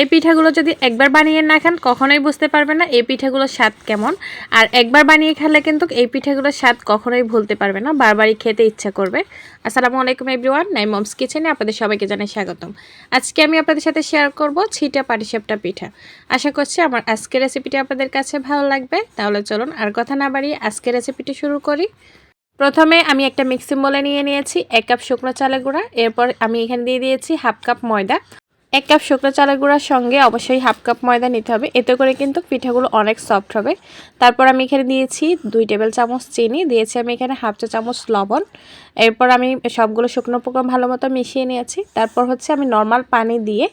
এই পিঠাগুলো যদি একবার বানিয়ে না খান, কখনোই বুঝতে পারবেন না এই পিঠাগুলোর স্বাদ কেমন। আর একবার বানিয়ে খেলে কিন্তু এই পিঠাগুলোর স্বাদ কখনোই ভুলতে পারবে না, বারবারই খেতে ইচ্ছা করবে। আসসালামু আলাইকুম এভরিওয়ান নাই মমস কিচেনে আপনাদের সবাইকে জানাই স্বাগতম। আজকে আমি আপনাদের সাথে শেয়ার করব ছিটা পাটিসাপটা পিঠা। আশা করছি আমার আজকের রেসিপিটি আপনাদের কাছে ভালো লাগবে। তাহলে চলুন আর কথা না বাড়িয়ে আজকের রেসিপিটি শুরু করি। প্রথমে আমি একটা মিক্সিং বলে নিয়ে নিয়েছি, এক কাপ শুকনো চালের গুঁড়া। এরপর আমি এখানে দিয়ে দিয়েছি হাফ কাপ ময়দা। এক কাপ শুকনো চালের গুঁড়ার সঙ্গে অবশ্যই হাফ কাপ ময়দা নিতে হবে। এতে করে কিন্তু পিঠাগুলো অনেক সফট হবে। তারপর আমি এখানে দিয়েছি দুই টেবিল চামচ চিনি, দিয়েছি আমি এখানে হাফ চা চামচ লবণ। এরপর আমি সবগুলো শুকনো উপকরণ ভালো মতো মিশিয়ে নিয়েছি। তারপর হচ্ছে আমি নর্মাল পানি দিয়ে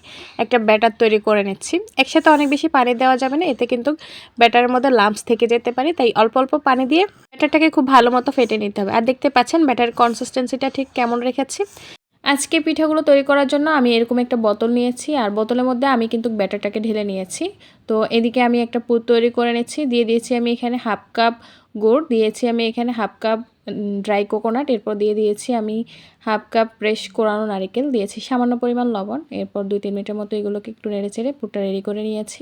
একটা ব্যাটার তৈরি করে নিচ্ছি। একসাথে অনেক বেশি পানি দেওয়া যাবে না, এতে কিন্তু ব্যাটারের মধ্যে লাম্পস থেকে যেতে পারে। তাই অল্প অল্প পানি দিয়ে ব্যাটারটাকে খুব ভালো মতো ফেটে নিতে হবে। আর দেখতে পাচ্ছেন ব্যাটারের কনসিস্টেন্সিটা ঠিক কেমন রেখেছি। আজকে পিঠাগুলো তৈরি করার জন্য আমি এরকম একটা বোতল নিয়েছি, আর বোতলের মধ্যে আমি কিন্তু ব্যাটারটাকে ঢেলে নিয়েছি। তো এদিকে আমি একটা পুর তৈরি করে নিচ্ছি দিয়ে দিয়েছি আমি এখানে হাফ কাপ গুড়, দিয়েছি আমি এখানে হাফ কাপ ড্রাই কোকোনাট, এরপর দিয়ে দিয়েছি আমি হাফ কাপ ফ্রেশ কোরানো নারিকেল, দিয়েছি সামান্য পরিমাণ লবণ, এরপর দুই তিন মিনিটের মতো এগুলোকে একটু নেড়ে চেড়ে পুরটা রেডি করে নিয়েছি।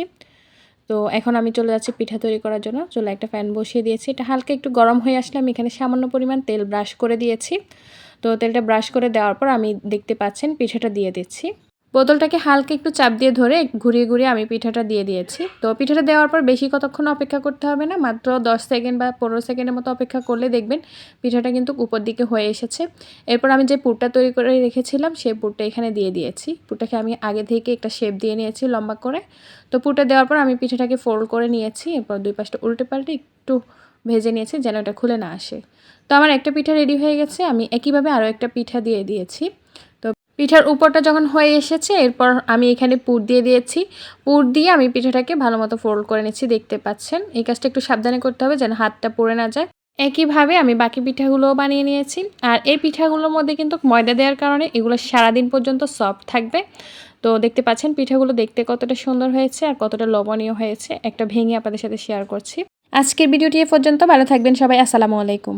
তো এখন আমি চলে যাচ্ছি পিঠা তৈরি করার জন্য চলে একটা ফ্যান বসিয়ে দিয়েছি। এটা হালকা একটু গরম হয়ে আসলে আমি এখানে সামান্য পরিমাণ তেল ব্রাশ করে দিয়েছি। তো তেলটা ব্রাশ করে দেওয়ার পর আমি দেখতে পাচ্ছেন পিঠাটা দিয়ে দিচ্ছি। বোতলটাকে হালকা একটু চাপ দিয়ে ধরে ঘুরিয়ে ঘুরিয়ে আমি পিঠাটা দিয়ে দিয়েছি। তো পিঠাটা দেওয়ার পর বেশি কতক্ষণ অপেক্ষা করতে হবে না? মাত্র দশ সেকেন্ড বা পনেরো সেকেন্ডের মতো অপেক্ষা করলে দেখবেন পিঠাটা কিন্তু উপর দিকে হয়ে এসেছে। এরপর আমি যে পুরটা তৈরি করে রেখেছিলাম সেই পুরটা এখানে দিয়ে দিয়েছি। পুরটাকে আমি আগে থেকে একটা শেপ দিয়ে নিয়েছি লম্বা করে। তো পুরটা দেওয়ার পর আমি পিঠাটাকে ফোল্ড করে নিয়েছি। এরপর দুই পাশটা উল্টে পাল্টে একটু ভেজে নিয়েছি যেন এটা খুলে না আসে। তো আমার একটা পিঠা রেডি হয়ে গেছে, আমি একইভাবে আরও একটা পিঠা দিয়ে দিয়েছি। তো পিঠার উপরটা যখন হয়ে এসেছে, এরপর আমি এখানে পুর দিয়ে দিয়েছি। পুর দিয়ে আমি পিঠাটাকে ভালো মতো ফোল্ড করে নিচ্ছি, দেখতে পাচ্ছেন। এই কাজটা একটু সাবধানে করতে হবে যেন হাতটা পড়ে না যায়। একইভাবে আমি বাকি পিঠাগুলোও বানিয়ে নিয়েছি। আর এই পিঠাগুলোর মধ্যে কিন্তু ময়দা দেওয়ার কারণে এগুলো সারাদিন পর্যন্ত সফট থাকবে। তো দেখতে পাচ্ছেন, পিঠাগুলো দেখতে কতটা সুন্দর হয়েছে আর কতটা লবণীয় হয়েছে। একটা ভেঙে আপনাদের সাথে শেয়ার করছি। আজকের ভিডিওটি এ পর্যন্ত। ভালো থাকবেন সবাই। আসসালামু আলাইকুম।